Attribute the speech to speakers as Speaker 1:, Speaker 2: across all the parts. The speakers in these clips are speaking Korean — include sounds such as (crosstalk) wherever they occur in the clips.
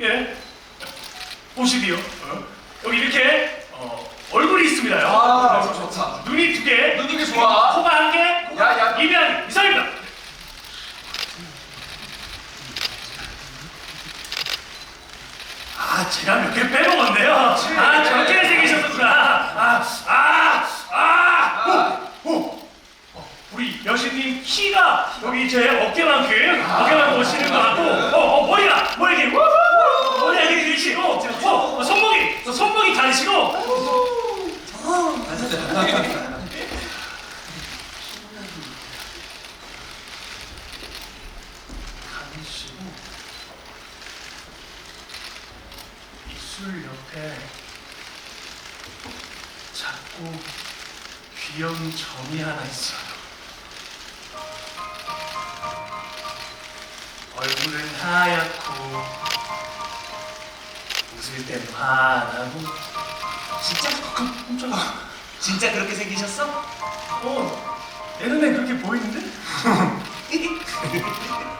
Speaker 1: 예. 보시디요. 어? 여기 이렇게 어, 얼굴이 있습니다요.
Speaker 2: 아, 좋다.
Speaker 1: 눈이 두 개,
Speaker 2: 눈이 좋아.
Speaker 1: 코가 한 개,
Speaker 2: 야, 야.
Speaker 1: 입이 한 개. 이상입니다. 아, 제가 몇 개 빼먹었네요. 아, 저렇게 생기셨구나. 아, 아, 아. 오, 오. 어, 우리 여신님 키가 여기 제 어깨만큼 어깨만큼 오시는 것 같고, 어, 어 머리가 머리 이렇게 우후, 머리 이렇게 길시고, 어, 어, 손목이 저 손목이 가시고, 가시고 입 술 옆에 작고 귀여운 점이 하나 있어요. 얼굴은 하얗고 웃을 땐 환하고
Speaker 3: 진짜?
Speaker 1: 깜짝이야.
Speaker 3: 진짜 그렇게 생기셨어?
Speaker 1: 어, 내 눈에 그렇게 보이는데? (laughs) (laughs)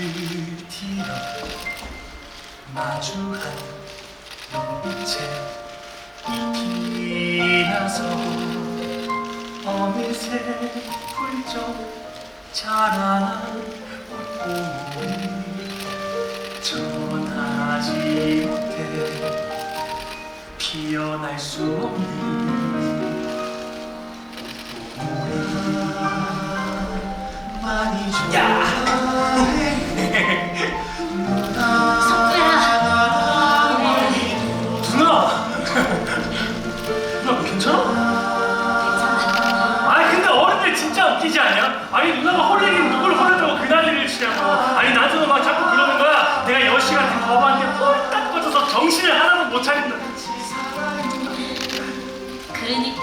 Speaker 1: 쌀을 튀어 마주한 눈빛에 잎이 나서 어느새 훌쩍 자라난 꽃봉오리 전하지 못해 피어날 수 없는 웃기지 않냐? 아니 누나가 홀리긴 누굴 홀려주고 그 난리를 치냐고. 아니 나한테도 막 자꾸 그러는 거야. 내가 여시 같은 거부한테 홀딱 꺼져서 정신을 하나도 못 차린다.
Speaker 4: 그러니까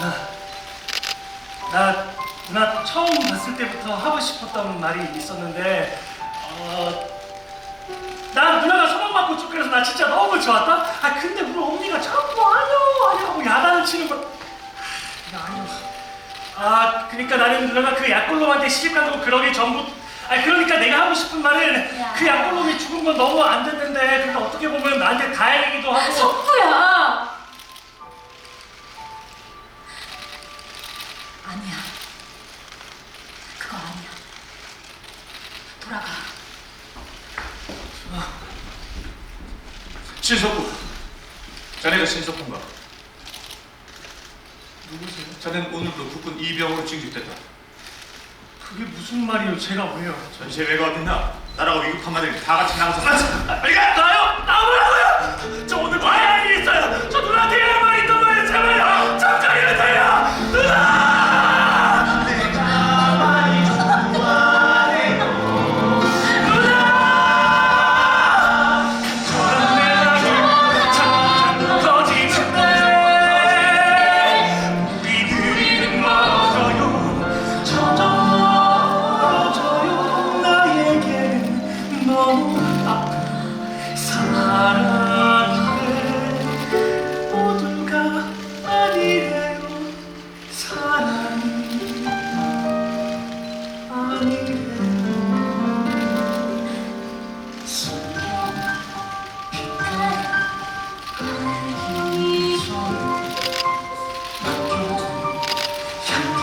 Speaker 1: 나, 나 누나 처음 봤을 때부터 하고 싶었던 말이 있었는데 어, 난 누나가 소망받고 축구해서 나 진짜 너무 좋았다? 아 근데 우리 언니가 자꾸 아니요 아니라고 야단을 치는 거 아니요 아 그러니까 나는 누나가 그 약골놈한테 시집가고 그러기 전부 아 그러니까 내가 하고 싶은 말은
Speaker 4: 야.
Speaker 1: 그 약골놈이 죽은 건 너무 안 됐는데 근데 어떻게 보면 나한테 다행이기도 하고
Speaker 4: 석구야 아니야 그거 아니야 돌아가
Speaker 2: 신석구. 자네가 신석구인가?
Speaker 1: 누구세요?
Speaker 2: 자네는 오늘도 국군 이병으로 징집됐다.
Speaker 1: 그게 무슨 말이에요 제가 왜요
Speaker 2: 전세배가 어딨나? 나라가 위급한 마당에 다 같이 나가서
Speaker 1: 아, 빨리 가! 나요! 나오라고요! 저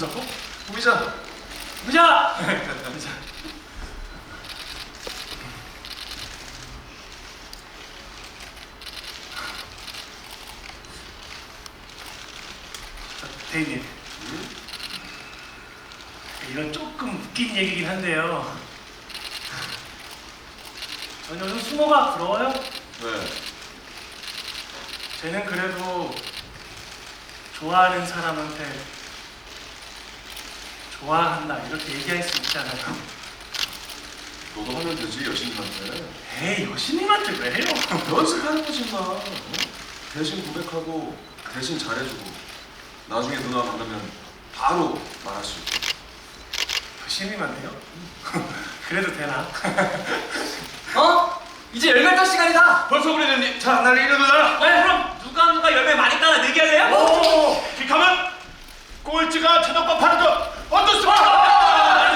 Speaker 2: 신석구 후미자.
Speaker 1: 부자! 저, 대인님. 이건 조금 웃긴 얘기긴 한데요. 저는 요즘 수모가 부러워요?
Speaker 2: 왜?
Speaker 1: 쟤는 그래도 좋아하는 사람한테 좋아한다 이렇게 얘기할 수 있잖아요.
Speaker 5: 너도 하면 되지 여신한테
Speaker 1: 에이 여신님한테 왜 해요?
Speaker 5: 연습하는 거지 마 어? 대신 고백하고 대신 잘해주고 나중에 누나 만나면 바로 말할 수 있고
Speaker 1: 여신님한테요? (laughs) 그래도 되나? (laughs)
Speaker 3: 어? 이제 열매 딸 시간이다.
Speaker 2: 벌써 그래 됐니? 자, 날 일어나라.
Speaker 3: 네, 그럼 누가 누가 열매 많이 따나 내기할래요?
Speaker 2: 꼴찌가 저녁밥 하는 거 어떻습니까?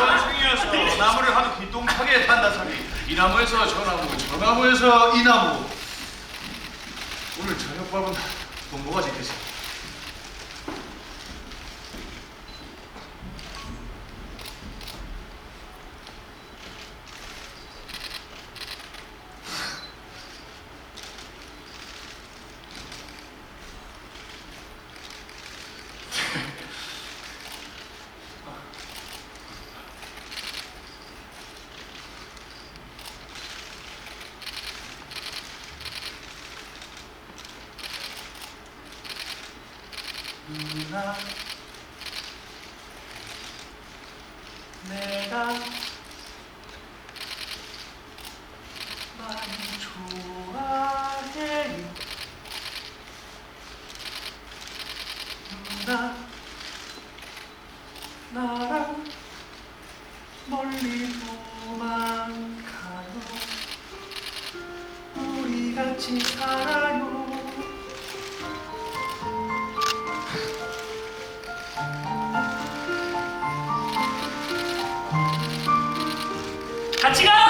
Speaker 2: 원숭이여서 나무를 하도 기똥차게 탄다 소리. 이 나무에서 저 나무, 저 나무에서 이 나무. 오늘 저녁밥은 돈 뭐가 지겠어?
Speaker 1: 누나 내가 많이 좋아해요 누나 나랑 멀리 도망가요 우리 같이 살아요 같이 가!